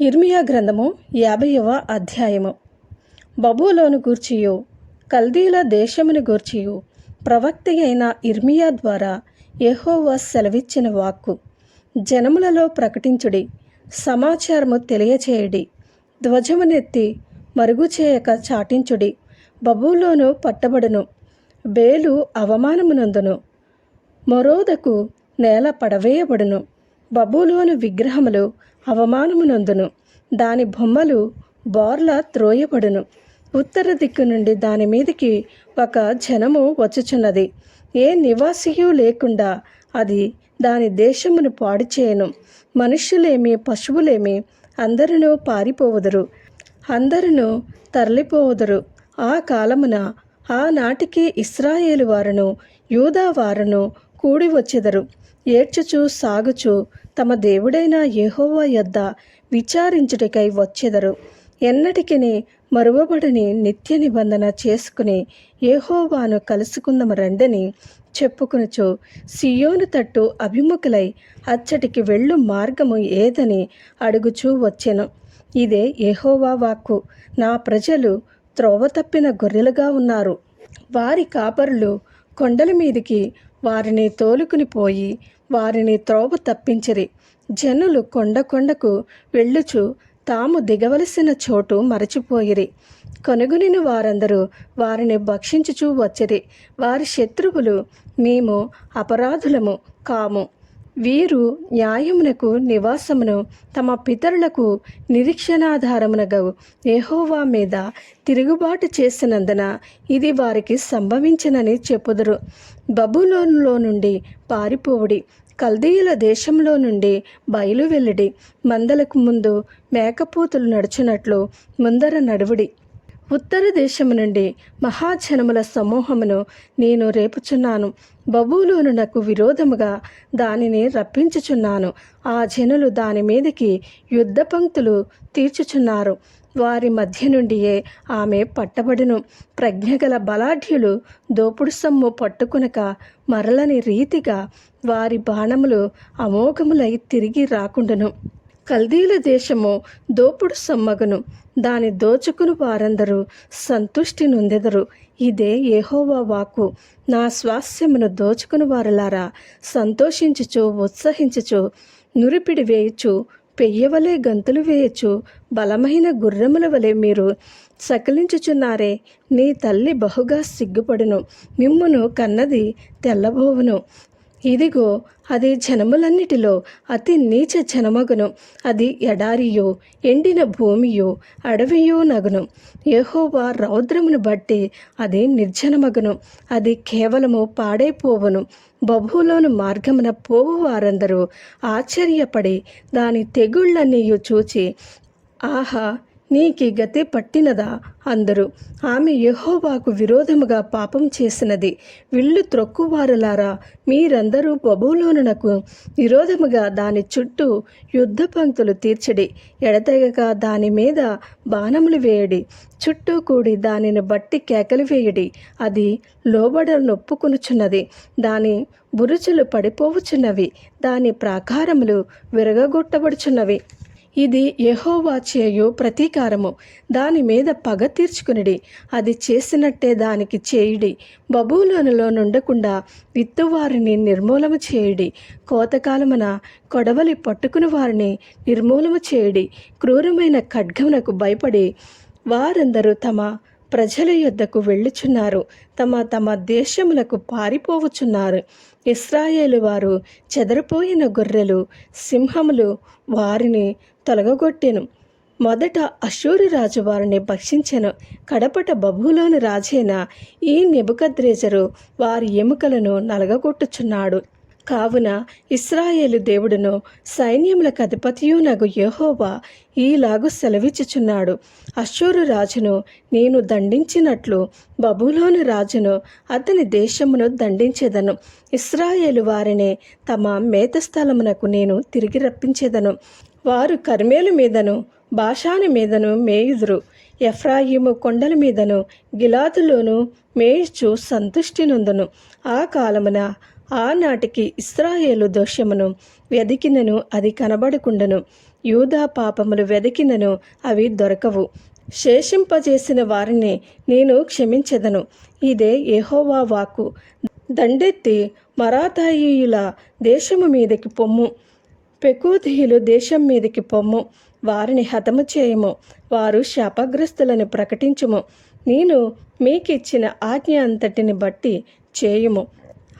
ఇర్మియా గ్రంథము యాభైవ అధ్యాయము. బబులోను గూర్చియు కల్దీల దేశమును గూర్చియు ప్రవక్త అయిన ఇర్మియా ద్వారా యహోవా సెలవిచ్చిన వాక్కు. జనములలో ప్రకటించుడి సమాచారము తెలియచేయడి ధ్వజమునెత్తి మరుగు చేయక చాటించుడి బబులోను పట్టబడును బేలు అవమానమునందును మరోదకు నేల పడవేయబడును. బబులోను విగ్రహములు అవమానమునందును. దాని బొమ్మలు బోర్ల త్రోయబడును. ఉత్తర దిక్కు నుండి దాని మీదికి ఒక జనము వచ్చుచున్నది. ఏ నివాసియు లేకుండా అది దాని దేశమును పాడు చేయను మనుష్యులేమి పశువులేమి అందరినూ పారిపోవుదురు. అందరును తరలిపోవుదురు. ఆ కాలమున ఆనాటికి ఇస్రాయేలు వారును యూదా వారును కూడి వచ్చెదరు. ఏడ్చుచు సాగుచు తమ దేవుడైన యెహోవా యొద్ద విచారించుటకై వచ్చెదరు. ఎన్నటికిని మరువబడని నిత్య నిబంధన చేసుకుని యెహోవాను కలుసుకుందము రండని చెప్పుకునుచు సియోను తట్టు అభిముఖులై అచ్చటికి వెళ్ళు మార్గము ఏదని అడుగుచూ వచ్చెను. ఇదే యెహోవా వాక్కు. నా ప్రజలు త్రోవ తప్పిన గొర్రెలుగా ఉన్నారు. వారి కాపరులు కొండల మీదికి వారిని తోలుకుని పోయి వారిని త్రోవ తప్పించిరి. జనులు కొండ కొండకు వెళ్ళుచు తాము దిగవలసిన చోటు మరచిపోయిరి. కొనుగొనిన వారందరూ వారిని భక్షించుచూ వచ్చిరి. వారి శత్రువులు మేము అపరాధులము కాము. వీరు న్యాయమునకు నివాసమును తమ పితరులకు నిరీక్షణాధారమునగా ఏహోవా మీద తిరుగుబాటు చేసినందున ఇది వారికి సంభవించినని చెప్పుదురు. బబులోనులో నుండి పారిపోవుడి కల్దీయుల దేశంలో నుండి బయలు వెళ్ళడి మందలకు ముందు మేకపోతులు నడుచునట్లు ముందర నడువుడి. ఉత్తర దేశము నుండి మహాజనముల సమూహమును నేను రేపుచున్నాను. బబులోనునకు విరోధముగా దానిని రప్పించుచున్నాను. ఆ జనులు దాని మీదకి యుద్ధ పంక్తులు తీర్చుచున్నారు. వారి మధ్య నుండియే ఆమె పట్టబడును. ప్రజ్ఞగల బలాఢ్యులు దోపుడు సొమ్ము పట్టుకునక మరలని రీతిగా వారి బాణములు అమోఘములై తిరిగి రాకుండును. కల్దీల దేశము దోపుడు సమ్మగను. దాని దోచుకుని వారందరూ సంతుష్టి నొందెదరు. ఇదే ఏహోవా వాకు నా స్వాస్యమును దోచుకుని వారలారా సంతోషించుచు ఉత్సహించుచు నురిపిడి వేయచు పెయ్యవలే గంతులు వేయచు బలమైన గుర్రముల వలె మీరు సకిలించుచున్నారే. నీ తల్లి బహుగా సిగ్గుపడును. మిమ్మును కన్నది తెల్లబోవును. ఇదిగో అది జనములన్నిటిలో అతి నీచ జనమగును అది ఎడారియో ఎండిన భూమియో అడవియో నగును. యెహోవా రౌద్రమును బట్టి అది నిర్జనమగును. అది కేవలము పాడైపోవును. బబులోను మార్గమున పోవు వారందరూ ఆశ్చర్యపడి దాని తెగుళ్ళన్నీయు చూచి ఆహా నీకి గతి పట్టినదా? అందరు. ఆమె యెహోవాకు విరోధముగా పాపం చేసినది. విల్లు త్రొక్కువారులారా మీరందరూ బబులోనునకు విరోధముగా దాని చుట్టూ యుద్ధ పంక్తులు తీర్చడి ఎడతెగక దాని మీద బాణములు వేయడి చుట్టూ కూడి దానిని బట్టి కేకలు వేయడి అది లోబడ నొప్పుకొనుచున్నది. దాని బురుజులు పడిపోవుచున్నవి దాని ప్రాకారములు విరగగొట్టబడుచున్నవి. ఇది యహోవా చేయు ప్రతీకారము. దాని మీద పగ తీర్చుకునిడి. అది చేసినట్టే దానికి చేయుడి. బబులోనులో నుండకుండా విత్తువారిని నిర్మూలము చేయుడి. కోతకాలమున కొడవలి పట్టుకుని వారిని నిర్మూలము చేయుడి. క్రూరమైన ఖడ్గమునకు భయపడి వారందరూ తమ ప్రజల యొద్దకు వెళ్ళుచున్నారు. తమ తమ దేశములకు పారిపోవచున్నారు. ఇస్రాయేలు వారు చెదరిపోయిన గొర్రెలు సింహములు వారిని తొలగగొట్టాను. మొదట అశూరు రాజు వారిని భక్షించెను. కడపట బబులోని రాజైన ఈ నెబుకద్రేజరు వారి ఎముకలను నలగగొట్టుచున్నాడు. కావున ఇస్రాయేలు దేవుడును సైన్యములకు అధిపతియు నగు యహోవా ఈలాగు సెలవిచ్చుచున్నాడు. అశ్షూరు రాజును నేను దండించినట్లు బబులోను రాజును అతని దేశమును దండించేదను. ఇస్రాయేలు వారిని తమ మేతస్థలమునకు నేను తిరిగి రప్పించేదను. వారు కర్మేలు మీదను బాషాను మీదను మేయుదురు. ఎఫ్రాయిము కొండల మీదను గిలాదులోను మేయిచు సంతుష్టి నొందును ఆ కాలమున ఆనాటికి ఇస్రాయేలు దోషమును వెదికినను అది కనబడకుండను. యూదా పాపములు వెదికినను అవి దొరకవు. శేషింపజేసిన వారిని నేను క్షమించెదను. ఇదే ఏహోవా వాక్కు. దండెత్తి మరాతాయియుల దేశము మీదకి పొమ్ము. పెకూదీయులు దేశం మీదకి పొమ్ము. వారిని హతము చేయము. వారు శాపగ్రస్తులను ప్రకటించుము. నేను మీకిచ్చిన ఆజ్ఞ అంతటిని బట్టి చేయుము.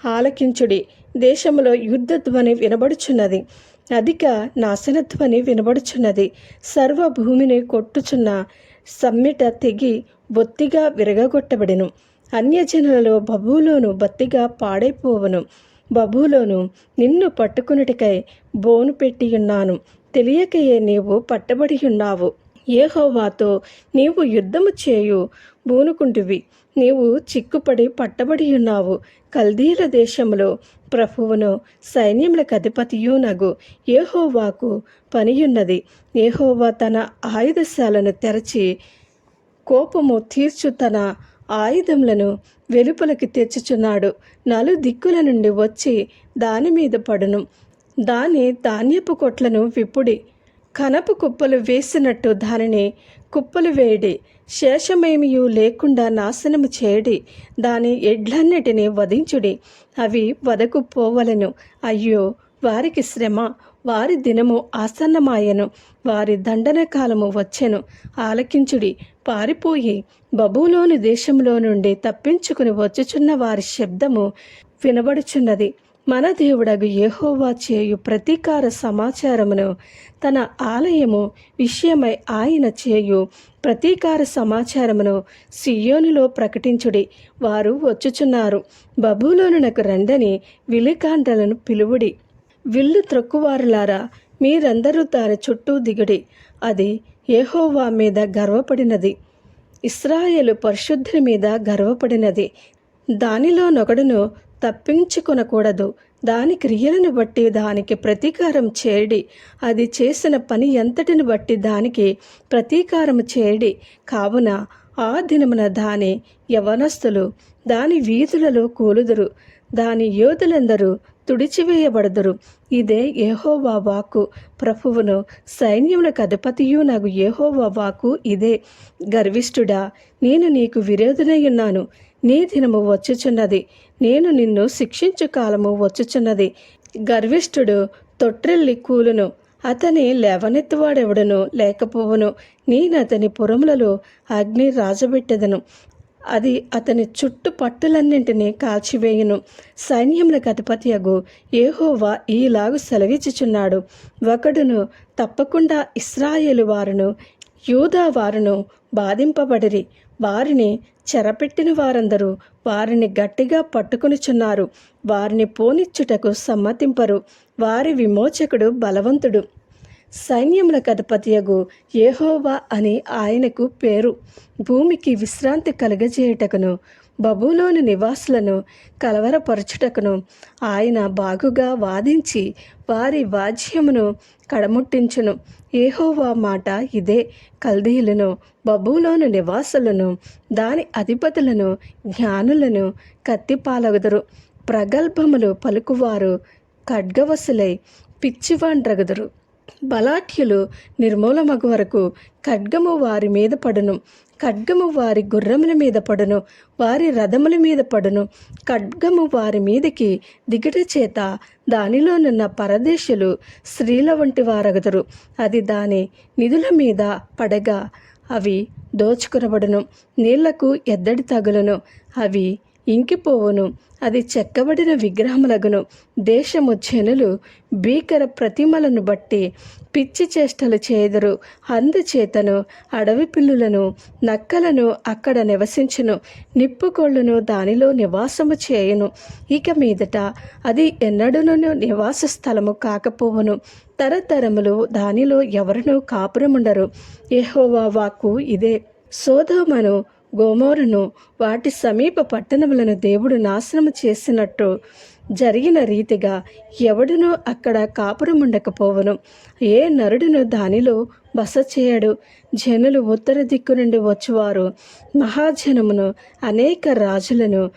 ఆలకించుడి. దేశంలో యుద్ధధ్వని వినబడుచున్నది. అధిక నాశనధ్వని వినబడుచున్నది. సర్వ భూమిని కొట్టుచున్న సమ్మిట తెగి బొత్తిగా విరగగొట్టబడెను. అన్యజనులలో బబులోను బత్తిగా పాడైపోవను. బబులోను నిన్ను పట్టుకున్నటికై బోను పెట్టియున్నాను తెలియకయే నీవు పట్టబడి ఉన్నావు ఏహోవాతో నీవు యుద్ధము చేయు బూనుకుంటివి నీవు చిక్కుపడి పట్టబడి ఉన్నావు. కల్దీల దేశంలో ప్రభువును సైన్యములకు అధిపతియు నగు ఏహోవాకు పనియున్నది. ఏహోవా తన ఆయుధశాలను తెరచి కోపము తీర్చు తన ఆయుధములను వెలుపలకి తెచ్చుచున్నాడు. నలు దిక్కుల నుండి వచ్చి దాని మీద పడును. దాని ధాన్యపు కొట్లను విప్పుడి కనపు కుప్పలు వేసినట్టు దానిని కుప్పలు వేయడి శేషమేమియూ లేకుండా నాశనము చేయడి దాని ఎడ్లన్నిటిని వధించుడి. అవి వదకు పోవలను అయ్యో వారికి శ్రమ. వారి దినము ఆసన్నమాయెను. వారి దండన కాలము వచ్చెను. ఆలకించుడి. పారిపోయి బబులోని దేశంలో నుండి తప్పించుకుని వచ్చుచున్న వారి శబ్దము వినబడుచున్నది. మన దేవుడగు యహోవా చేయు ప్రతీకార సమాచారమును తన ఆలయము విషయమై ఆయన చేయు ప్రతీకార సమాచారమును సియోనులో ప్రకటించుడి. వారు వచ్చుచున్నారు. బబులోనునకు రండని విలికాండలను పిలువుడి. విల్లు త్రొక్కువారులారా మీరందరూ దాని చుట్టూ దిగుడి. అది యెహోవా మీద గర్వపడినది. ఇస్రాయేలు పరిశుద్ధుని మీద గర్వపడినది. దానిలో నొకడును తప్పించుకొనకూడదు. దాని క్రియలను బట్టి దానికి ప్రతీకారం చేయడి. అది చేసిన పని ఎంతటిని బట్టి దానికి ప్రతీకారం చేయడి. కావున ఆ దినమున దాని యవనస్తులు దాని వీధులలో కూలుదురు. దాని యోధులందరూ తుడిచివేయబడదురు. ఇదే ఏహోవా వాకు ప్రభువును సైన్యములకు అధిపతియు నాకు ఏహోవా వాకు ఇదే. గర్విష్ఠుడా నేను నీకు విరోధనయ్యున్నాను నీ దినము వచ్చుచున్నది. నేను నిన్ను శిక్షించు కాలము వచ్చుచున్నది. గర్విష్ఠుడు తొట్రెల్లి కూలును అతని లేవనెత్తువాడెవడను లేకపోవును. నేనతని పురములలో అగ్ని రాజబెట్టెదను. అది అతని చుట్టు పట్టులన్నింటినీ కాల్చివేయును. సైన్యములకు అధిపతియగు ఏహోవా ఈలాగు సెలవిచ్చుచున్నాడు. ఒకడును తప్పకుండా ఇస్రాయేలు వారును యూదా వారును బాధింపబడిరి. వారిని చెరపెట్టిన వారందరూ వారిని గట్టిగా పట్టుకునిచున్నారు వారిని పోనిచ్చుటకు సమ్మతింపరు. వారి విమోచకుడు బలవంతుడు. సైన్యముల కథపతియగు ఏహోవా అని ఆయనకు పేరు. భూమికి విశ్రాంతి కలుగజేయుటకును బబులోని నివాసులను కలవరపరచుటకును ఆయన బాగుగా వాదించి వారి వాజ్యమును కడముట్టించును. ఏహోవా మాట ఇదే కల్దీలను బబులోను నివాసులను దాని అధిపతులను జ్ఞానులను కత్తిపాలగుదురు. ప్రగల్భములు పలుకువారు ఖడ్గవసులై పిచ్చివాండ్రగుదురు. బలాఢ్యులు నిర్మూలమగు వరకు ఖడ్గము వారి మీద పడును. ఖడ్గము వారి గుర్రముల మీద పడును. వారి రథముల మీద పడును. ఖడ్గము వారి మీదకి దిగట చేత దానిలోనున్న పరదేశులు స్త్రీల వంటి వారగదురు. అది దాని నిధుల మీద పడగా అవి దోచుకునబడును. నీళ్ళకు ఎద్దడి తగులను. అవి ఇంకిపోవును. అది చెక్కబడిన విగ్రహములగును. దేశము జనులు భీకర ప్రతిమలను బట్టి పిచ్చి చేష్టలు చేదురు అందుచేతను అడవి పిల్లులను నక్కలను అక్కడ నివసించును. నిప్పుకోళ్ళును దానిలో నివాసము చేయును. ఇక మీదట అది ఎన్నడూనూ నివాస స్థలము కాకపోవును. తరతరములు దానిలో ఎవరునూ కాపురముండరు. ఎహోవా వాక్కు ఇదే. సోధోమను గోమోరును వాటి సమీప పట్టణములను దేవుడు నాశనము చేసినట్టు జరిగిన రీతిగా ఎవడునూ అక్కడ కాపురముండకపోవను. ఏ నరుడును దానిలో బస చేయడు. జనులు ఉత్తర దిక్కు నుండి వచ్చువారు. మహాజనమును అనేక రాజులను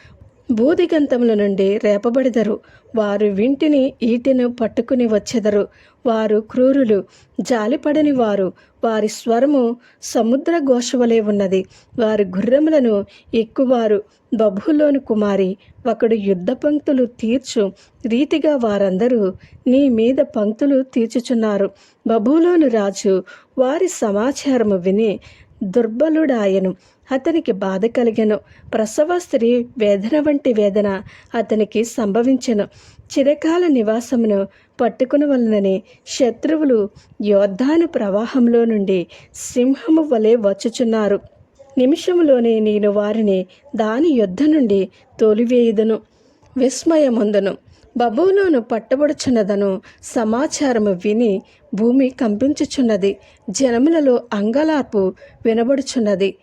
బూదిగంతముల నుండి రేపబడిదరు. వారు వింటిని ఈటిను పట్టుకుని వచ్చెదరు. వారు క్రూరులు జాలిపడని వారు. వారి స్వరము సముద్ర ఘోషవలే ఉన్నది. వారి గుర్రములను ఎక్కువారు. బబులోను కుమారి ఒకడు యుద్ధ పంక్తులు తీర్చు రీతిగా వారందరూ నీ మీద పంక్తులు తీర్చుచున్నారు. బబులోను రాజు వారి సమాచారము విని దుర్బలుడాయను. అతనికి బాధ కలిగెను. ప్రసవ స్త్రీ వేదన వంటి వేదన అతనికి సంభవించెను. చిరకాల నివాసమును పట్టుకుని వలనని శత్రువులు యోద్ధాను ప్రవాహంలో నుండి సింహము వలె వచ్చుచున్నారు. నిమిషంలోనే నేను వారిని దాని యుద్ధ నుండి తోలివేయుదును. విస్మయముందును. బబులోను పట్టబడుచున్నదను. సమాచారము విని భూమి కంపించుచున్నది. జనములలో అంగలార్పు వినబడుచున్నది.